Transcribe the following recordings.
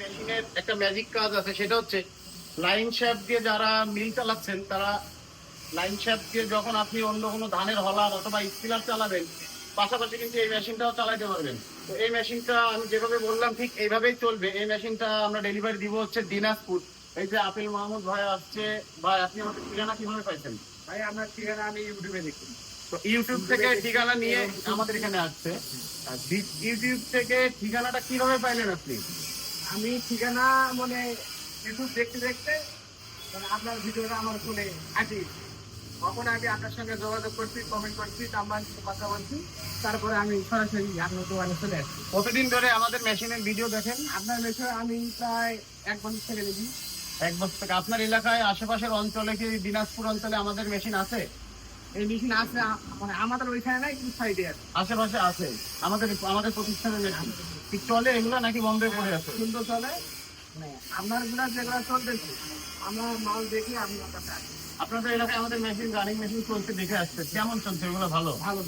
মেশিনের একটা ম্যাজিক কাজ আছে সেটা হচ্ছে লাইন শ্যাপ দিয়ে যারা মিল চালাচ্ছেন তারা লাইন শ্যাপ দিয়ে যখন আপনি অন্য কোনো ধানের হলার অথবা স্পিলার চালাবেন পাশাপাশি কিন্তু এই মেশিনটাও চালাতে পারবেন। তো এই মেশিনটা আমি যেভাবে বললাম ঠিক এইভাবেই চলবে। এই মেশিনটা আমরা ডেলিভারি দিব হচ্ছে দিনাজপুর। এই যে আপেল মাহমুদ ভাই আসছে ভাই আপনি আমাদের ঠিকানা কীভাবে পাইছেন? ভাই আপনার ঠিকানা আমি ইউটিউবে দেখি তো ইউটিউব থেকে ঠিকানা নিয়ে আমাদের এখানে আসছে। আর ইউটিউব থেকে ঠিকানাটা কীভাবে পাইলেন আপনি? আমি ঠিকানা মানে ইউটিউব দেখতে দেখতে মানে আপনার ভিডিওটা আমার ফোনে আসি তখন আমি আপনার সঙ্গে যোগাযোগ করছি কমেন্ট করছি নাম্বার কথা বলছি। তারপরে আমি সরাসরি আপনার দোকানে চলে আসছি। কতদিন ধরে আমাদের মেশিনের ভিডিও দেখেন। আপনার বিষয়ে আমি প্রায় এক বছর থেকে দেখি। এক বছর থেকে। আপনার এলাকায় আশেপাশের অঞ্চলে কি দিনাজপুর অঞ্চলে আমাদের মেশিন আছে? এই মেশিন আছে মানে আমাদের ওইখানে নাই কিন্তু সাইডে আছে। আশেপাশে আছে। আমাদের আমাদের প্রতিষ্ঠানের মেশিন। কি চলে এগুলো নাকি করে আছে? সুন্দর চলে? মানে আপনারগুলা যেগুলো চলতেছে আমরা মাল দেখি আপনার কাছে আপনাদের এলাকায় আমাদের মেশিন রানিং মেশিন চলছে দেখে আসছে। কেমন চলছে এগুলো ভালো? ভালো।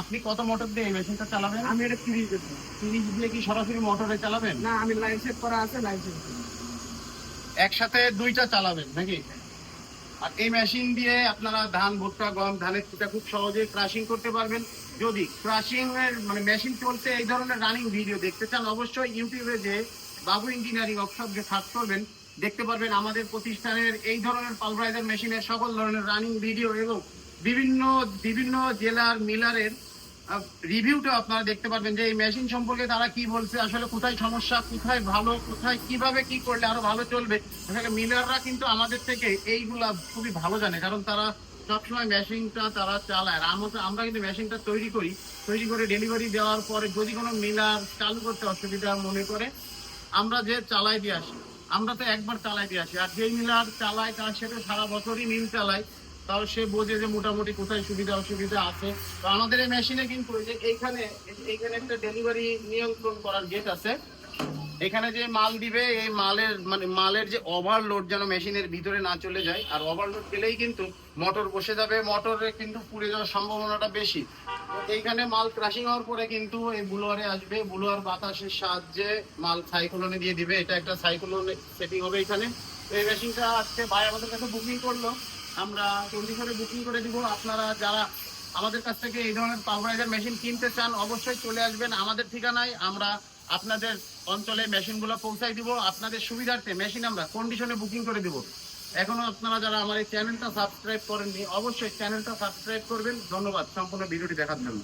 আপনি কত মোটর দিয়ে এই মেশিনটা চালাবেন? আমি এটা ফ্রিজ সিরিজ দিয়ে কি সরাসরি মোটরে চালাবেন? না আমি লাইন সেট করা আছে লাইন সেট একসাথে দুইটা চালাবেন নাকি? আর এই মেশিন দিয়ে আপনারা ধান, ভুট্টা, গম, ধানের কুটা খুব সহজে ক্রাশিং করতে পারবেন। যদি ক্রাশিং এর মানে মেশিন চলতে এই ধরনের রানিং ভিডিও দেখতে চান, অবশ্যই ইউটিউবে যে বাবু ইঞ্জিনিয়ারিং ওয়ার্কশপ যে সার্চ করবেন, দেখতে পারবেন আমাদের প্রতিষ্ঠানের এই ধরনের পালভারাইজার মেশিনের সকল ধরনের রানিং ভিডিও এবং বিভিন্ন বিভিন্ন জেলার, মিলারের রিভিউটা আপনারা দেখতে পারবেন যে এই মেশিন সম্পর্কে তারা কি বলছে, আসলে কোথায় সমস্যা, কোথায় ভালো, কোথায় কীভাবে কি করলে আরও ভালো চলবে। আসলে মিলাররা কিন্তু আমাদের থেকে এইগুলা খুবই ভালো জানে, কারণ তারা সবসময় মেশিনটা তারা চালায়। আর আমরা আমরা কিন্তু মেশিনটা তৈরি করি। তৈরি করে ডেলিভারি দেওয়ার পরে যদি কোনো মিলার চালু করতে অসুবিধা মনে করে, আমরা যে চালাই দিয়ে আসি, আমরা তো একবার চালাই দিয়ে আসি। আর যেই মিলার চালায়, তার সাথে সারা বছরই মিল চালায়। তাও সে বোঝে যে মোটামুটি কোথায় সুবিধা, অসুবিধা আছে। তো আমাদের এই মেশিনে কিন্তু যে এইখানে এইখানে একটা ডেলিভারি নিয়ন্ত্রণ করার গেট আছে। এখানে যে মাল দিবে, এই মালের মানে মালের যে ওভারলোড যেন মেশিনের ভিতরে না চলে যায়, আর ওভারলোড গেলেই কিন্তু মোটর বসে যাবে। মোটরে কিন্তু পুড়ে যাওয়ার সম্ভাবনাটা বেশি। এইখানে মাল ক্রাশিং হওয়ার পরে কিন্তু এই বুলোয়ারে আসবে। বুলোয়ার বাতাসের সাহায্যে মাল সাইক্লোনে দিয়ে দিবে। এটা একটা সাইক্লোনে সেটিং হবে এখানে। এই মেশিনটা আজকে ভাই আমাদের কাছে বুকিং করল। আমরা কন্ডিশনে বুকিং করে দিব। আপনারা যারা আমাদের কাছ থেকে এই ধরনের পালভারাইজার মেশিন কিনতে চান, অবশ্যই চলে আসবেন। আমাদের ঠিকানায় আমরা আপনাদের অঞ্চলে মেশিনগুলো পৌঁছাই দিব। আপনাদের সুবিধার্থে মেশিন আমরা কন্ডিশনে বুকিং করে দিব। এখনও আপনারা যারা আমার এই চ্যানেলটা সাবস্ক্রাইব করেননি, অবশ্যই চ্যানেলটা সাবস্ক্রাইব করবেন। ধন্যবাদ। সম্পূর্ণ ভিডিওটি দেখার জন্য।